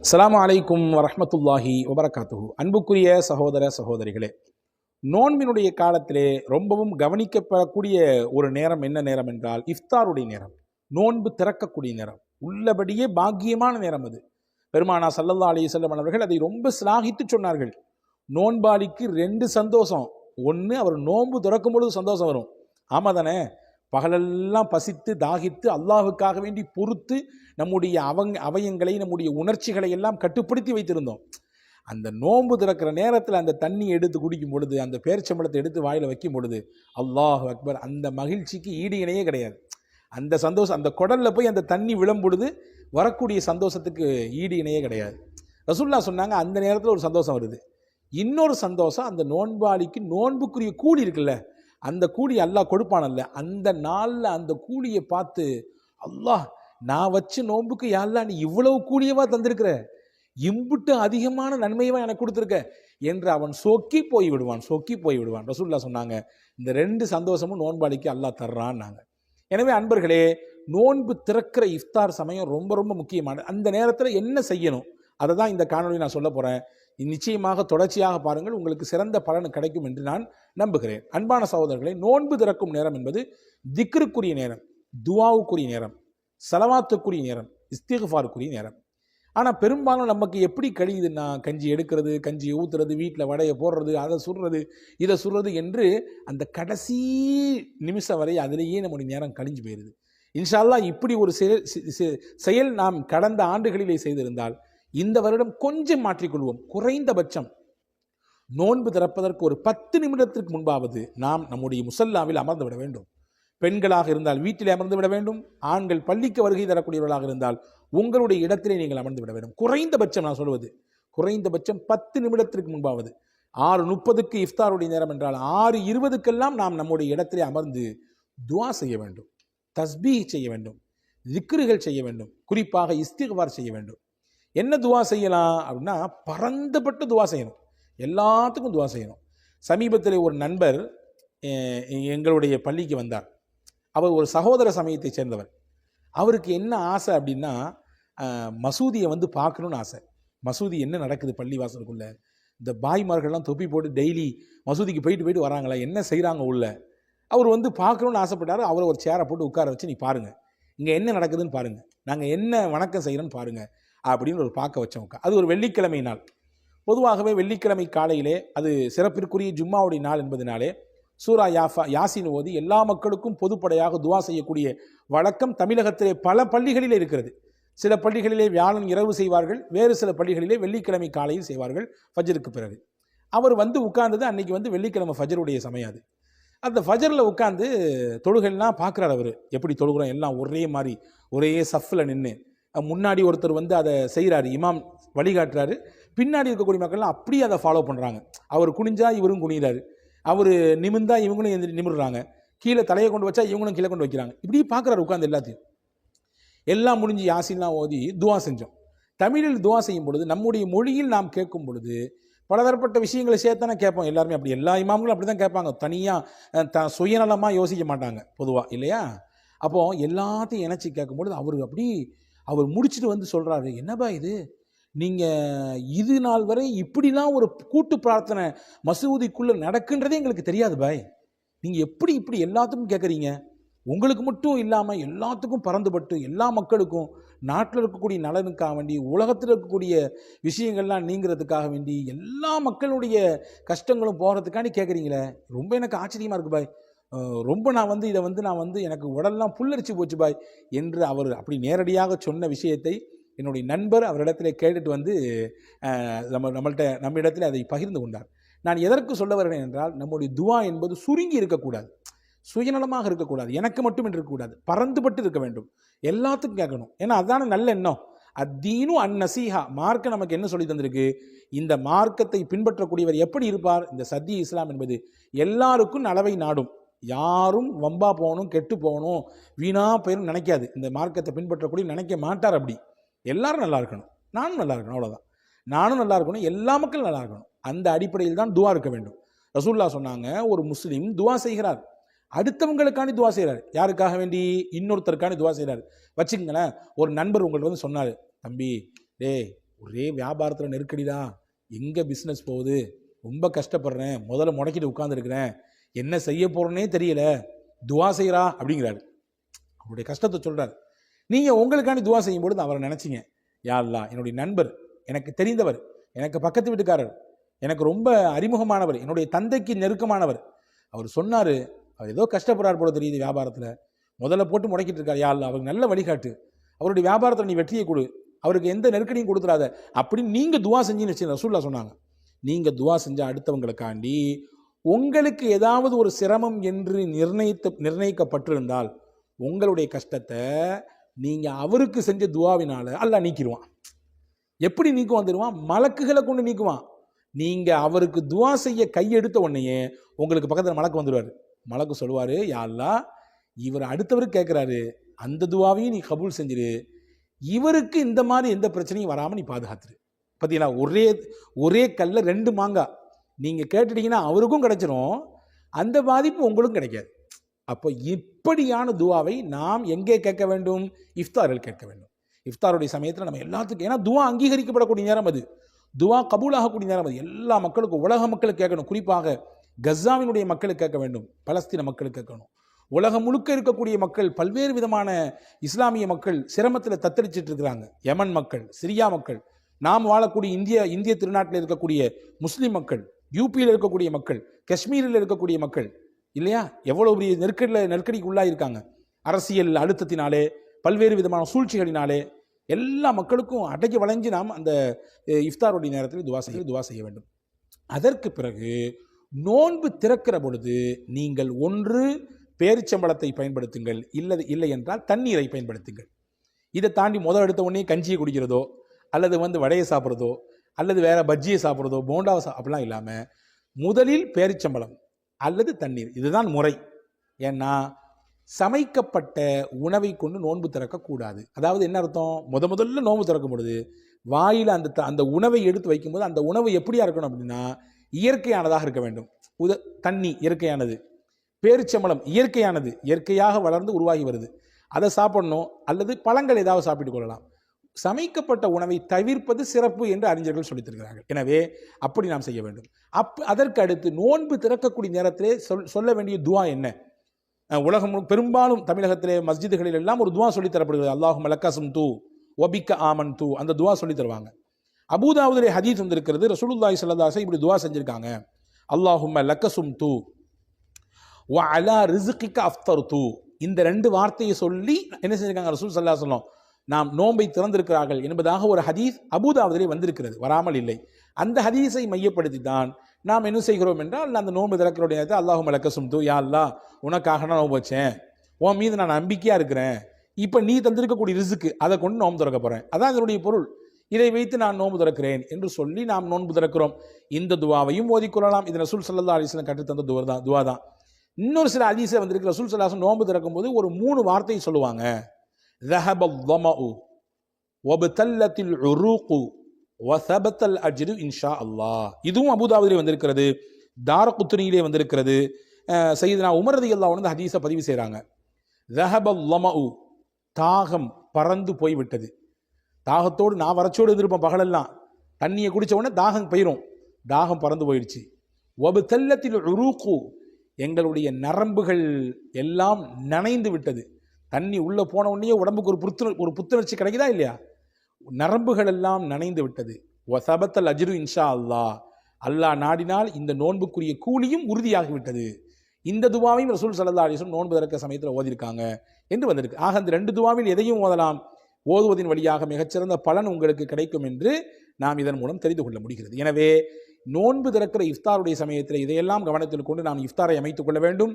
அஸ்லாம் அலைக்கும் வரமத்துல்லாஹி வபரகாத்துஹு. அன்புக்குரிய சகோதர சகோதரிகளே நோன்பினுடைய காலத்திலே ரொம்பவும் கவனிக்கப்படக்கூடிய ஒரு நேரம் என்ன நேரம் என்றால் இஃப்தாருடைய நேரம். நோன்பு திறக்கக்கூடிய நேரம். உள்ளபடியே பாக்கியமான நேரம் அது. பெருமானா சல்லல்லா அலைஹி அவர்கள் அதை ரொம்ப சிலாகித்து சொன்னார்கள். நோன்பாளிக்கு ரெண்டு சந்தோஷம். ஒன்று அவர் நோன்பு திறக்கும் பொழுது சந்தோஷம் வரும். ஆமாம் தானே பகலெல்லாம் பசித்து தாகித்து அல்லாஹுக்காக வேண்டி பொறுத்து நம்முடைய அவங்க அவயங்களை நம்முடைய உணர்ச்சிகளை எல்லாம் கட்டுப்படுத்தி வைத்திருந்தோம். அந்த நோன்பு திறக்கிற நேரத்தில் அந்த தண்ணி எடுத்து குடிக்கும் பொழுது அந்த பேரிச்சம்பளத்தை எடுத்து வாயில் வைக்கும் பொழுது அல்லாஹ் அக்பர் அந்த மகிழ்ச்சிக்கு ஈடு இணையே கிடையாது. அந்த சந்தோஷம் அந்த குடலில் போய் அந்த தண்ணி விழும் பொழுது வரக்கூடிய சந்தோஷத்துக்கு ஈடு இணையே கிடையாது. ரசுல்லா சொன்னாங்க அந்த நேரத்தில் ஒரு சந்தோஷம் வருது. இன்னொரு சந்தோஷம் அந்த நோன்பாளிக்கு நோன்புக்குரிய கூலி இருக்குல்ல அந்த கூலி அல்லாஹ் கொடுப்பானல்ல. அந்த நாளில் அந்த கூலியை பார்த்து அல்லாஹ் நான் வச்சு நோன்புக்கு யாரெல்லாம் நீ இவ்வளவு கூலியவா தந்திருக்கிற? இம்புட்டு அதிகமான நன்மையவா எனக்கு கொடுத்துருக்க? என்று அவன் சொக்கி போய் விடுவான் சொக்கி போய் விடுவான். ரசூல்லா சொன்னாங்க இந்த ரெண்டு சந்தோஷமும் நோன்பாளிக்கு அல்லாஹ் தர்றான்னாங்க. எனவே அன்பர்களே நோன்பு திறக்கிற இஃப்தார் சமயம் ரொம்ப ரொம்ப முக்கியமானது. அந்த நேரத்தில் என்ன செய்யணும்? அதை தான் இந்த காணொலி நான் சொல்ல போகிறேன் நிச்சயமாக தொடர்ச்சியாக பாருங்கள் உங்களுக்கு சிறந்த பலன் கிடைக்கும் என்று நான் நம்புகிறேன். அன்பான சகோதரர்களை நோன்பு திறக்கும் நேரம் என்பது திக்ருக்குரிய நேரம் துவாவுக்குரிய நேரம் செலவாத்துக்குரிய நேரம் இஸ்திகுஃபாருக்குரிய நேரம். ஆனால் பெரும்பாலும் நமக்கு எப்படி கழியுதுன்னா கஞ்சி எடுக்கிறது கஞ்சி ஊத்துறது வீட்டில் வடையை போடுறது அதை சுடுறது இதை சுடுறது என்று அந்த கடைசி நிமிஷம் வரை அதிலேயே நம்முடைய நேரம் கழிஞ்சு போயிடுது இன்ஷால்லா இப்படி ஒரு செயல் செ- செயல் நாம் கடந்த ஆண்டுகளிலே செய்திருந்தால் இந்த வருடம் கொஞ்சம் மாற்றிக்கொள்வோம். குறைந்தபட்சம் நோன்பு திறப்பதற்கு ஒரு பத்து நிமிடத்திற்கு முன்பாவது நாம் நம்முடைய முசல்லாவில் அமர்ந்து விட வேண்டும். பெண்களாக இருந்தால் வீட்டில் அமர்ந்து விட வேண்டும். ஆண்கள் பள்ளிக்கு வருகை தரக்கூடியவர்களாக இருந்தால் உங்களுடைய இடத்திலே நீங்கள் அமர்ந்து விட வேண்டும். குறைந்தபட்சம் நான் சொல்வது குறைந்தபட்சம் பத்து நிமிடத்திற்கு முன்பாவது. ஆறு முப்பதுக்கு இஃப்தாருடைய நேரம் என்றால் ஆறு இருபதுக்கெல்லாம் நாம் நம்முடைய இடத்திலே அமர்ந்து துவா செய்ய வேண்டும். தஸ்பீ செய்ய வேண்டும். திக்ருகள் செய்ய வேண்டும். குறிப்பாக இஸ்திக்பார் செய்ய வேண்டும். என்ன துவா செய்யலாம் அப்படின்னா பறந்துபட்டு துவா செய்யணும். எல்லாத்துக்கும் துவா செய்யணும். சமீபத்தில் ஒரு நண்பர் எங்களுடைய பள்ளிக்கு வந்தார். அவர் ஒரு சகோதர சமயத்தை சேர்ந்தவர். அவருக்கு என்ன ஆசை அப்படின்னா மசூதியை வந்து பார்க்கணும்னு ஆசை. மசூதி என்ன நடக்குது பள்ளி வாசலுக்குள்ளே இந்த பாய்மார்கள்லாம் தொப்பி போட்டு டெய்லி மசூதிக்கு போயிட்டு போயிட்டு வராங்களா? என்ன செய்கிறாங்க உள்ள? அவர் வந்து பார்க்கணுன்னு ஆசைப்பட்டாரு. அவரை ஒரு சேரை போட்டு உட்கார வச்சு நீ பாருங்கள் இங்கே என்ன நடக்குதுன்னு பாருங்கள் நாங்கள் என்ன வணக்கம் செய்கிறோன்னு பாருங்கள் அப்படின்னு ஒரு பார்க்க வச்சவங்க. அது ஒரு வெள்ளிக்கிழமை நாள். பொதுவாகவே வெள்ளிக்கிழமை காலையிலே அது சிறப்பிற்குரிய ஜும்மாவுடைய நாள் என்பதனாலே சூரா யாஃபா யாசின் ஓதி எல்லா மக்களுக்கும் பொதுப்படையாக துவா செய்யக்கூடிய வழக்கம் தமிழகத்திலே பல பள்ளிகளிலே இருக்கிறது. சில பள்ளிகளிலே வியாழன் இரவு செய்வார்கள் வேறு சில பள்ளிகளிலே வெள்ளிக்கிழமை காலையில் செய்வார்கள் ஃபஜருக்கு பிறகு. அவர் வந்து உட்கார்ந்தது அன்னைக்கு வந்து வெள்ளிக்கிழமை ஃபஜருடைய சமயம் அது. அந்த ஃபஜரில் உட்காந்து தொழுகைலாம் பார்க்குறாரு அவர். எப்படி தொழுகிறோம்? எல்லாம் ஒரே மாதிரி ஒரே சஃப்பில் நின்று முன்னாடி ஒருத்தர் வந்து அதை செய்கிறாரு இமாம் வழிகாட்டுறாரு. பின்னாடி இருக்கக்கூடிய மக்கள்லாம் அப்படியே அதை ஃபாலோ பண்ணுறாங்க அவர் குனிஞ்சா இவரும் குனிகிறாரு அவர் நிமிர்ந்தா இவங்களும் எந்த நிமிடுறாங்க கீழே தலையை கொண்டு வச்சா இவங்களும் கீழே கொண்டு வைக்கிறாங்க. இப்படி பார்க்குறாரு உட்காந்து எல்லாத்தையும். எல்லாம் முடிஞ்சு யாசின்லாம் ஓதி துவா செஞ்சோம். தமிழில் துவா செய்யும் பொழுது நம்முடைய மொழியில் நாம் கேட்கும் பொழுது பலதரப்பட்ட விஷயங்களை சேர்த்தானே கேட்போம். எல்லாருமே அப்படி எல்லா இமாம்களும் அப்படி தான் கேட்பாங்க தனியாக த சுயநலமாக யோசிக்க மாட்டாங்க பொதுவாக இல்லையா? அப்போது எல்லாத்தையும் இணைச்சி கேட்கும்பொழுது அவர் அப்படி அவர் முடிச்சுட்டு வந்து சொல்கிறாரு என்னப்பா இது? நீங்கள் இது நாள் வரை இப்படிலாம் ஒரு கூட்டு பிரார்த்தனை மசூதிக்குள்ளே நடக்குன்றதே எங்களுக்கு தெரியாது பாய். நீங்கள் எப்படி இப்படி எல்லாத்துக்கும் கேட்குறீங்க உங்களுக்கு மட்டும் இல்லாமல் எல்லாத்துக்கும் பறந்துபட்டு எல்லா மக்களுக்கும் நாட்டில் இருக்கக்கூடிய நலனுக்காக வேண்டி உலகத்தில் இருக்கக்கூடிய விஷயங்கள்லாம் நீங்கிறதுக்காக வேண்டி எல்லா மக்களுடைய கஷ்டங்களும் போகிறதுக்காண்டி கேட்குறீங்களே ரொம்ப எனக்கு ஆச்சரியமாக இருக்குது பாய். ரொம்ப நான் வந்து இதை வந்து நான் வந்து எனக்கு உடல்லாம் புல்லரிச்சு போச்சு பாய் என்று அவர் அப்படி நேரடியாக சொன்ன விஷயத்தை என்னுடைய நண்பர் அவரிடத்தில் கேட்டுட்டு வந்து நம்ம நம்மள்கிட்ட நம்ம இடத்துல அதை பகிர்ந்து கொண்டார். நான் எதற்கு சொல்ல வருகிறேன் என்றால் நம்முடைய துவா என்பது சுருங்கி இருக்கக்கூடாது. சுயநலமாக இருக்கக்கூடாது. எனக்கு மட்டும் இருக்கக்கூடாது. பறந்துபட்டு இருக்க வேண்டும். எல்லாத்துக்கும் கேட்கணும். ஏன்னா அதான நல்ல எண்ணம். அத்தீனும் அந்நசீஹா மார்க்க நமக்கு என்ன சொல்லி தந்திருக்கு? இந்த மார்க்கத்தை பின்பற்றக்கூடியவர் எப்படி இருப்பார்? இந்த சத்திய இஸ்லாம் என்பது எல்லாருக்கும் நலவை நாடும். யாரும் வம்பா போகணும் கெட்டு போகணும் வீணா போயிடும் நினைக்காது. இந்த மார்க்கத்தை பின்பற்றக்கூடிய நினைக்க மாட்டார் அப்படி. எல்லாரும் நல்லா இருக்கணும். நானும் நல்லா இருக்கணும் அவ்வளோதான் நானும் நல்லா இருக்கணும் எல்லா மக்களும் நல்லா இருக்கணும். அந்த அடிப்படையில் தான் துவா இருக்க வேண்டும். ரசூல்லா சொன்னாங்க ஒரு முஸ்லீம் துவா செய்கிறார். அடுத்தவங்களுக்காண்டி துவா செய்கிறார். யாருக்காக வேண்டி? இன்னொருத்தருக்காண்டி துவா செய்கிறார். வச்சுக்கங்களேன் ஒரு நண்பர் உங்கள்கிட்ட வந்து சொன்னார் தம்பி டேய் ஒரே வியாபாரத்தில் நெருக்கடி தான் எங்கே பிஸ்னஸ் போகுது? ரொம்ப கஷ்டப்படுறேன். முதல்ல முடக்கிட்டு உட்காந்துருக்கிறேன் என்ன செய்ய போகிறோன்னே தெரியல. துவா செய்கிறா அப்படிங்கிறாரு. அவருடைய கஷ்டத்தை சொல்கிறார் நீங்கள் உங்களுக்காண்டி துவா செய்யும் பொழுது அவரை நினச்சிங்க. யா என்னுடைய நண்பர் எனக்கு தெரிந்தவர் எனக்கு பக்கத்து வீட்டுக்காரர் எனக்கு ரொம்ப அறிமுகமானவர் என்னுடைய தந்தைக்கு நெருக்கமானவர். அவர் சொன்னார் அவர் ஏதோ கஷ்டப்படுறார் போல தெரியுது வியாபாரத்தில். முதல்ல போட்டு முடக்கிட்டு இருக்கார். யா அவருக்கு நல்ல வழிகாட்டு. அவருடைய வியாபாரத்தில் நீ வெற்றியை கொடு. அவருக்கு எந்த நெருக்கடியும் கொடுத்துடாத. அப்படின்னு நீங்கள் துவா செஞ்சுன்னு வச்சு ரசூல்லா சொன்னாங்க. நீங்கள் துவா செஞ்சால் அடுத்தவங்களுக்காண்டி உங்களுக்கு ஏதாவது ஒரு சிரமம் என்று நிர்ணயித்து நிர்ணயிக்கப்பட்டிருந்தால் உங்களுடைய கஷ்டத்தை நீங்கள் அவருக்கு செஞ்ச துவாவினால் அல்ல நீக்கிடுவான். எப்படி நீக்குவான் வந்துடுவான் மலக்குகளை கொண்டு நீக்குவான். நீங்கள் அவருக்கு துவா செய்ய கையெடுத்த உடனேயே உங்களுக்கு பக்கத்தில் மலக்கு வந்துடுவார் மலக்கு சொல்லுவார் யா இவர் அடுத்தவர் கேட்குறாரு அந்த துவாவையும் நீ கபூல் செஞ்சிரு. இவருக்கு இந்த மாதிரி எந்த பிரச்சனையும் வராமல் நீ பாதுகாத்துரு. பார்த்தீங்களா ஒரே ஒரே கல்லில் ரெண்டு மாங்காய் நீங்கள் கேட்டுட்டீங்கன்னா அவருக்கும் கிடைச்சிரும். அந்த பாதிப்பு உங்களுக்கும் கிடைக்காது. அப்போ இப்படியான துவாவை நாம் எங்கே கேட்க வேண்டும்? இஃப்தாரில் கேட்க வேண்டும். இஃப்தாருடைய சமயத்தில் நம்ம எல்லாத்துக்கும் ஏன்னா துவா அங்கீகரிக்கப்படக்கூடிய நேரம் அது. துவா கபூலாகக்கூடிய நேரம் அது. எல்லா மக்களுக்கும் உலக மக்களுக்கு கேட்கணும். குறிப்பாக கஸாவினுடைய மக்களுக்கு கேட்க வேண்டும். பலஸ்தீன மக்களுக்கு கேட்கணும். உலகம் முழுக்க இருக்கக்கூடிய மக்கள் பல்வேறு விதமான இஸ்லாமிய மக்கள் சிரமத்தில் தத்தளிச்சிட்டு இருக்கிறாங்க. யமன் மக்கள் சிரியா மக்கள் நாம் வாழக்கூடிய இந்திய இந்திய திருநாட்டில் இருக்கக்கூடிய முஸ்லீம் மக்கள். யூபியில் இருக்கக்கூடிய மக்கள் காஷ்மீரில் இருக்கக்கூடிய மக்கள் இல்லையா? எவ்வளோ பெரிய நெருக்கடியில் நெருக்கடிக்கு உள்ளாயிருக்காங்க அரசியல் அழுத்தத்தினாலே பல்வேறு விதமான சூழ்ச்சிகளினாலே எல்லா மக்களுக்கும் அடக்கி வளைஞ்சு நாம் அந்த இஃப்தாருடைய நேரத்தில் துவா செய்ய துவா செய்ய வேண்டும். அதற்கு பிறகு நோன்பு திறக்கிற பொழுது நீங்கள் ஒன்று பேரிச்சம்பளத்தை பயன்படுத்துங்கள் இல்லை இல்லை என்றால் தண்ணீரை பயன்படுத்துங்கள். இதை தாண்டி முதல் எடுத்த உடனே கஞ்சியை குடிக்கிறதோ அல்லது வந்து வடையை சாப்பிட்றதோ அல்லது வேறு பஜ்ஜியை சாப்பிட்றதோ போண்டாவை சா அப்படிலாம் இல்லாமல் முதலில் பேரிச்சம்பளம் அல்லது தண்ணீர். இதுதான் முறை. ஏன்னா சமைக்கப்பட்ட உணவை கொண்டு நோன்பு திறக்கக்கூடாது. அதாவது என்ன அர்த்தம்? முத முதல்ல நோன்பு திறக்கும் பொழுது வாயில் அந்த த- அந்த உணவை எடுத்து வைக்கும்போது அந்த உணவு எப்படியா இருக்கணும் அப்படின்னா இயற்கையானதாக இருக்க வேண்டும். உத தண்ணி இயற்கையானது. பேரிச்சம்பளம் இயற்கையானது. இயற்கையாக வளர்ந்து உருவாகி வருது. அதை சாப்பிடணும். அல்லது பழங்கள் ஏதாவது சாப்பிட்டு கொள்ளலாம். சமைக்கப்பட்ட உணவை தவிர்ப்பது சிறப்பு என்று அறிஞர்கள் சொல்லித்திருக்கிறார்கள். எனவே அப்படி நாம் செய்ய வேண்டும். அப் அதற்கு அடுத்து நோன்பு திறக்கக்கூடிய நேரத்திலே சொல் சொல்ல வேண்டிய துவா என்ன? உலகம் முழு- பெரும்பாலும் தமிழகத்திலே மஸ்ஜிதுகளில் எல்லாம் ஒரு துவா சொல்லித் தரப்படுகிறது. அல்லாஹும் லக்கசும் தூ ஒபிக்க ஆமன் தூ அந்த துவா சொல்லித் தருவாங்க. அபூதாவுதிலே ஹதீஸ் வந்திருக்கிறது. ரசூலுல்லாய் ஸல்லல்லாஹு இப்படி துவா செஞ்சிருக்காங்க. அல்லாஹும் லக்கசும் தூ வ அலா ரிசுக்கிக்க அஃப்தர் தூ இந்த ரெண்டு வார்த்தையை சொல்லி என்ன செஞ்சிருக்காங்க ரசூல் சல்லா சொல்லம் நாம் நோன்பை திறந்திருக்கிறார்கள் என்பதாக ஒரு ஹதீஸ் அபூதாவதிலே வந்திருக்கிறது வராமல் இல்லை. அந்த ஹதீஸை மையப்படுத்தி தான் நாம் என்ன செய்கிறோம் என்றால் அந்த நோன்பு திறக்கிறோடைய நேரத்தை அல்லாஹும் இலக்க தூ யா உனக்காக நான் நோம்பு வச்சேன். உன் மீது நான் நம்பிக்கையாக இருக்கிறேன். இப்போ நீ தந்திருக்கக்கூடிய ரிசுக்கு அதை கொண்டு நோன்பு திறக்க போகிறேன் அதான் அதனுடைய பொருள். இதை வைத்து நான் நோன்பு திறக்கிறேன் என்று சொல்லி நாம் நோன்பு திறக்கிறோம். இந்த துவாவையும் ஓதிக்கொள்ளலாம் இது ரசூல் சல்லா அலிஸ்லாம் கற்றுத்தந்த துவா தான் துவா தான் இன்னொரு சில அதிசை வந்திருக்கு. ரசூல் சல்லாசம் நோன்பு திறக்கும் போது ஒரு மூணு வார்த்தையை சொல்லுவாங்க. ذهب الظمأ وابتلت العروق وثبت الأجر إن شاء الله இதுவும் அபுதாபிலே வந்திருக்கிறது தாரகுத்துனியிலே வந்திருக்கிறது அஹ் சையதுனா உமர் ரதியல்லாஹு அன்ஹு இந்த ஹதீஸை பதிவு செய்கிறாங்க ذهب الظمأ தாகம் பறந்து போய்விட்டது தாகத்தோடு நான் வறட்சியோடு இருந்திருப்பேன் பகலெல்லாம் தண்ணியை குடிச்ச உடனே தாகம் போயிடும் தாகம் பறந்து போயிடுச்சு ஒபு தெல்லத்தில் உருக்கூ எங்களுடைய நரம்புகள் எல்லாம் நனைந்து விட்டது தண்ணி உள்ளே போன உடனே உடம்புக்கு ஒரு புத்துணர் ஒரு புத்துணர்ச்சி கிடைக்குதா இல்லையா? நரம்புகள் எல்லாம் நனைந்து விட்டது. சபத்தல் அஜிரு இன்ஷா அல்லாஹ். அல்லாஹ் நாடினால் இந்த நோன்புக்குரிய கூலியும் உறுதியாகிவிட்டது இந்த துவாவையும் ரசூல் சல்லா அலிஸ்லம் நோன்பு திறக்க சமயத்தில் ஓதிருக்காங்க என்று வந்திருக்கு. ஆக அந்த ரெண்டு துவாவில் எதையும் ஓதலாம். ஓதுவதின் வழியாக மிகச்சிறந்த பலன் உங்களுக்கு கிடைக்கும் என்று நாம் இதன் மூலம் தெரிந்து கொள்ள முடிகிறது. எனவே நோன்பு திறக்கிற இஃப்தாருடைய சமயத்தில் இதையெல்லாம் கவனத்தில் கொண்டு நாம் இஃப்தாரை அமைத்துக் கொள்ள வேண்டும்.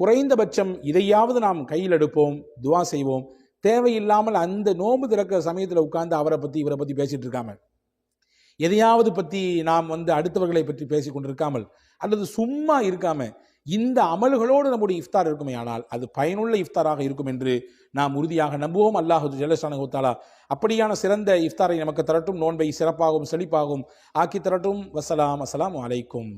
குறைந்தபட்சம் இதையாவது நாம் கையில் எடுப்போம் துவா செய்வோம். தேவையில்லாமல் அந்த நோம்பு திறக்கிற சமயத்தில் உட்கார்ந்து அவரை பற்றி இவரை பற்றி பேசிகிட்டு இருக்காமல். எதையாவது பற்றி நாம் வந்து அடுத்தவர்களை பற்றி பேசி கொண்டிருக்காமல் அல்லது சும்மா இருக்காமல் இந்த அமல்களோடு நம்முடைய இஃப்தார் இருக்குமே ஆனால் அது பயனுள்ள இஃப்தாராக இருக்கும் என்று நாம் உறுதியாக நம்புவோம். அல்லாஹு ஜல்லஷானு தாலா அப்படியான சிறந்த இஃப்தாரை நமக்கு தரட்டும். நோன்பை சிறப்பாகவும் செழிப்பாகவும் ஆக்கி தரட்டும். வசலாம் அஸ்லாம் அலைக்கும்.